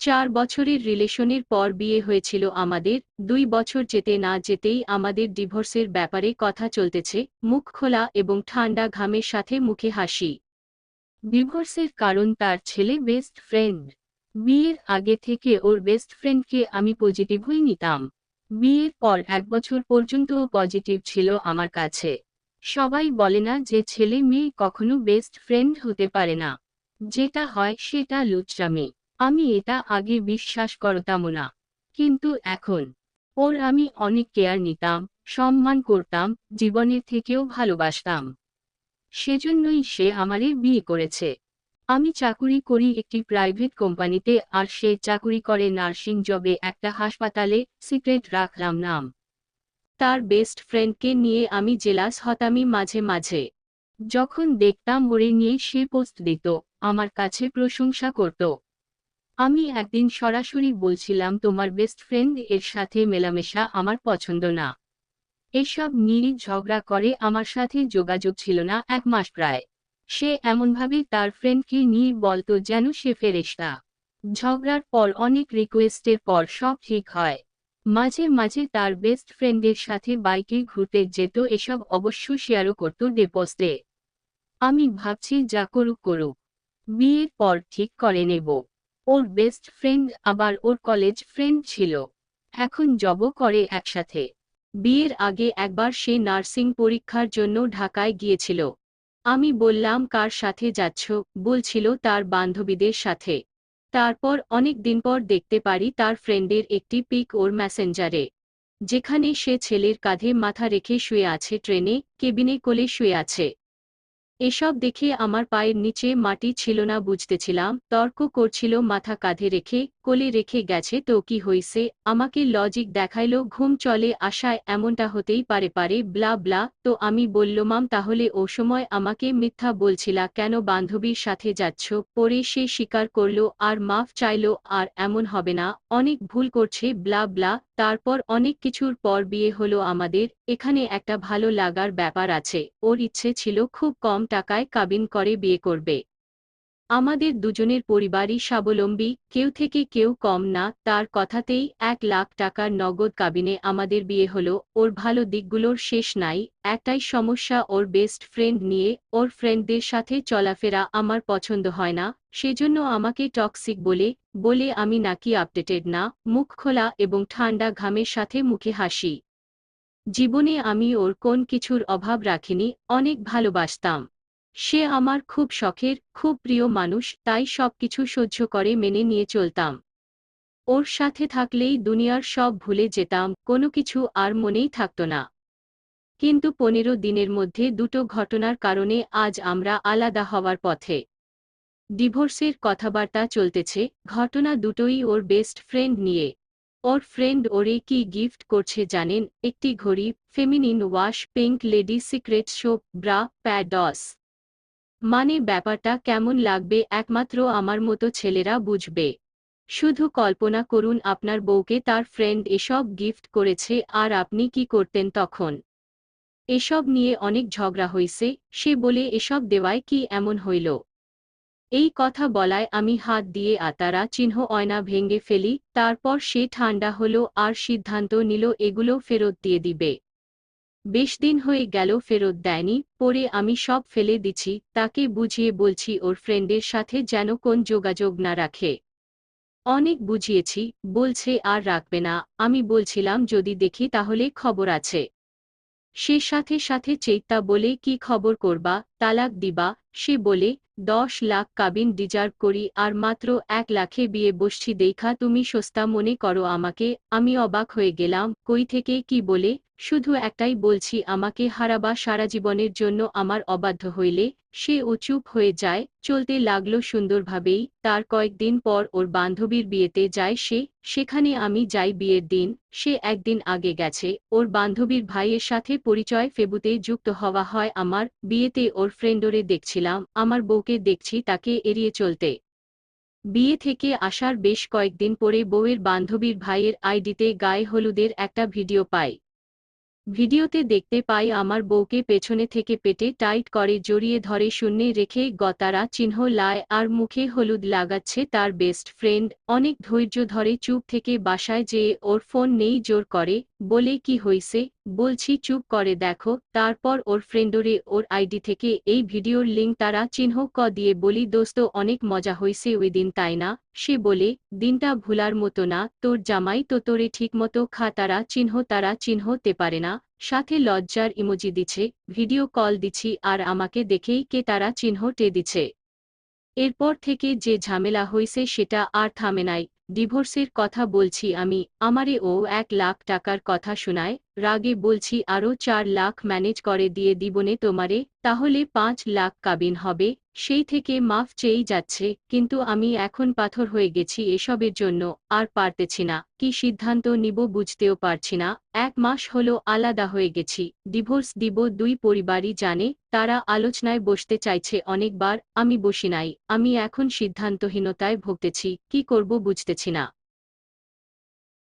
চার বছরের রিলেশনের পর বিয়ে হয়েছিল আমাদের, দুই বছর যেতে না যেতেই আমাদের ডিভোর্সের ব্যাপারে কথা চলতেছে, মুখ খোলা এবং ঠান্ডা ঘামের সাথে মুখে হাসি। ডিভোর্সের কারণ তার ছেলে বেস্ট ফ্রেন্ড। বিয়ের আগে থেকে ওর বেস্ট ফ্রেন্ডকে আমি পজিটিভই নিতাম। বিয়ের পর এক বছর পর্যন্ত পজিটিভ ছিল আমার কাছে। সবাই বলে না যে ছেলে মেয়ে কখনো বেস্ট ফ্রেন্ড হতে পারে না। যেটা হয় সেটা লুচ্চামি। আমি এটা আগে বিশ্বাস করতাম না। কিন্তু এখন, ওর আমি অনেক কেয়ার নিতাম, সম্মান করতাম, জীবনের থেকেও ভালোবাসতাম। সেজন্যই সে আমারে বিয়ে করেছে। আমি চাকুরি করি একটি প্রাইভেট কোম্পানিতে আর সে চাকুরি করে নার্সিং জবে একটা হাসপাতালে, সিক্রেট রাখলাম নাম। তার বেস্ট ফ্রেন্ডকে নিয়ে আমি জেলাস হতামি মাঝে মাঝে। যখন দেখতাম ওরে নিয়ে সে পোস্ট দিত, আমার কাছে প্রশংসা করত। আমি একদিন সরাসরি বলছিলাম, তোমার বেস্ট ফ্রেন্ড এর সাথে মেলামেশা আমার পছন্দ না। এসব নিয়ে ঝগড়া করে আমার সাথে যোগাযোগ ছিল না এক মাস প্রায়। সে এমনভাবে তার ফ্রেন্ডকে নিয়ে বলতো যেন সে ফেরেশতা। ঝগড়ার পর অনেক রিকোয়েস্টের পর সব ঠিক হয়। মাঝে মাঝে তার বেস্ট ফ্রেন্ডের সাথে বাইকে ঘুরতে যেত, এসব অবশ্য শেয়ারও করত ডেপোস্টে আমি ভাবছি যা করুক করুক। বিয়ের পর ঠিক করে নেব। ওর বেস্ট ফ্রেন্ড আবার ওর কলেজ ফ্রেন্ড ছিল। এখন জবও করে একসাথে। বিয়ের আগে একবার সে নার্সিং পরীক্ষার জন্য ঢাকায় গিয়েছিল। আমি বললাম, কার সাথে যাচ্ছ? বলছিল তার বান্ধবীদের সাথে। তারপর অনেক দিন পর দেখতে পারি তার ফ্রেন্ডের একটি পিক ওর ম্যাসেঞ্জারে যেখানে সে ছেলের কাঁধে মাথা রেখে শুয়ে আছে ট্রেনে কেবিনে কোলে শুয়ে আছে। এসব দেখে আমার পায়ের নিচে মাটি ছিল না বুঝতেছিলাম তর্ক করছিল মাথা কাঁধে রেখে কোলে রেখে গেছে তো কি হইছে, আমাকে লজিক দেখাইল, ঘুম চলে আশায় এমনটা হতেই পারে পারে ব্লা ব্লা তো আমি বললমাম তাহলে ও সময় আমাকে মিথ্যা বলছিলা কেন বান্ধবীর সাথে যাচ্ছ? পরে সে স্বীকার করল, আর মাফ চাইল, আর এমন হবে না, অনেক ভুল করছে ব্লা ব্লা তারপর অনেক কিছুর পর বিয়ে হলো আমাদের, এখানে একটা ভালো লাগার ব্যাপার আছে, ওর ইচ্ছে ছিল খুব কম টাকায় কাবিন করে বিয়ে করবে। আমাদের দুজনের পরিবারই স্বাবলম্বী, কেউ থেকে কেউ কম না, তার কথাতেই এক লাখ টাকার নগদ কাবিনে আমাদের বিয়ে হলো, ওর ভালো দিকগুলোর শেষ নাই, একটাই সমস্যা ওর বেস্ট ফ্রেন্ড নিয়ে, ওর ফ্রেন্ডদের সাথে চলাফেরা আমার পছন্দ হয় না, সেজন্য আমাকে টক্সিক বলে বলে আমি নাকি আপডেটেড না, মুখ খোলা এবং ঠান্ডা ঘামের সাথে মুখে হাসি। জীবনে আমি ওর কোন কিছুর অভাব রাখিনি, অনেক ভালোবাসতাম। সে আমার খুব শখের, খুব প্রিয় মানুষ, তাই সবকিছু সহ্য করে মেনে নিয়ে চলতাম। ওর সাথে থাকলেই দুনিয়ার সব ভুলে যেতাম, কোনো কিছু আর মনেই থাকত না। কিন্তু পনেরো দিনের মধ্যে দুটো ঘটনার কারণে আজ আমরা আলাদা হওয়ার পথে। ডিভোর্সের কথাবার্তা চলতেছে, ঘটনা দুটোই ওর বেস্ট ফ্রেন্ড নিয়ে। ওর ফ্রেন্ড ওরে কি গিফট করছে জানেন? একটি ঘড়ি, feminine wash, pink lady secret soap bra, pads. মানে ব্যাপারটা কেমন লাগবে একমাত্র আমার মতো ছেলেরা বুঝবে। শুধু কল্পনা করুন আপনার বউকে তার ফ্রেন্ড এসব গিফট করেছে আর আপনি কি করতেন তখন। এসব নিয়ে অনেক ঝগড়া হইছে, সে বলে এসব দেওয়ায় কি এমন হইল? এই কথা বলায় আমি হাত দিয়ে আতারা চিহ্ন অয়না ভেঙ্গে ফেলি, তারপর সে ঠান্ডা হলো আর সিদ্ধান্ত নিল এগুলো ফেরত দিয়ে দিবে। বেশ দিন হয়ে গেল ফেরত দেয়নি, পরে আমি সব ফেলে দিছি তাকে বুঝিয়ে বলছি ওর ফ্রেন্ডের সাথে যেন কোন যোগাযোগ না রাখে। অনেক বুঝিয়েছি, বলছে আর রাখবে না, আমি বলছিলাম যদি দেখি তাহলে খবর আছে। সে সাথে সাথে চেতা বলে, কি খবর করবা? তালাক দিবা, সে বলে, দশ লাখ কাবিন ডিজার্ভ করি আর মাত্র এক লাখে বিয়ে বসছি, দেখা তুমি সস্তা মনে করো আমাকে, আমি অবাক হয়ে গেলাম, কই থেকে কি বলে, শুধু একটাই বলছি, আমাকে হারাবা সারা জীবনের জন্য আমার অবাধ্য হইলে, সে ও চুপ হয়ে যায়, চলতে লাগল সুন্দরভাবেই, তার কয়েকদিন পর ওর বান্ধবীর বিয়েতে যায় সে, সেখানে আমি যাই বিয়ের দিন, সে একদিন আগে গেছে, ওর বান্ধবীর ভাইয়ের সাথে পরিচয় ফেবুতে যুক্ত হওয়া হয় আমার, বিয়েতে ওর ফ্রেন্ডরে দেখছিলাম, আমার বউকে দেখছি তাকে এড়িয়ে চলতে। বিয়ে থেকে আসার বেশ কয়েকদিন পরে বউয়ের বান্ধবীর ভাইয়ের আইডিতে গায়ে হলুদের একটা ভিডিও পাই। ভিডিওতে দেখতে পাই আমার বউকে পেছনে থেকে পেটে টাইট করে জড়িয়ে ধরে শূন্যে রেখে গতারা চিহ্ন লায় আর মুখে হলুদ লাগাচ্ছে তার বেস্ট ফ্রেন্ড, অনেক ধৈর্য ধরে চুপ থেকে বাসায় যেয়ে ওর ফোন নেই জোর করে বলে কি হইছে, বলছি চুপ করে দেখো, তারপর ওর ফ্রেন্ডরে ওর আইডি থেকে এই ভিডিওর লিঙ্ক তারা চিহ্ন ক দিয়ে বলি, দোস্ত, অনেক মজা হইছে ওই দিন তাই না? সে বলে, দিনটা ভুলার মতো না, তোর জামাই তো তোরে ঠিকমতো খা, তারা চিহ্ন, তারা চিহ্নতে পারে না। সাথে লজ্জার ইমোজি দিছে, ভিডিও কল দিছি, আর আমাকে দেখেই কে তারা চিহ্ন টে দিছে। এরপর থেকে যে ঝামেলা হইছে সেটা আর থামে নাই। ডিভোর্সের কথা বলছি আমি, আমারে ও এক লাখ টাকার কথা শোনায়, রাগে বলছি আরও চার লাখ ম্যানেজ করে দিয়ে দিবনে তোমারে, তাহলে পাঁচ লাখ কাবিন হবে, সেই থেকে মাফ চেয়েই যাচ্ছে, কিন্তু আমি এখন পাথর হয়ে গেছি এসবের জন্য, আর পারতেছি না, কি সিদ্ধান্ত নিব বুঝতেও পারছি না, এক মাস হলো আলাদা হয়ে গেছি, ডিভোর্স দিব দুই পরিবারই জানে, তারা আলোচনায় বসতে চাইছে অনেকবার, আমি বসি নাই, আমি এখন সিদ্ধান্তহীনতায় ভুগতেছি, কি করব বুঝতেছি না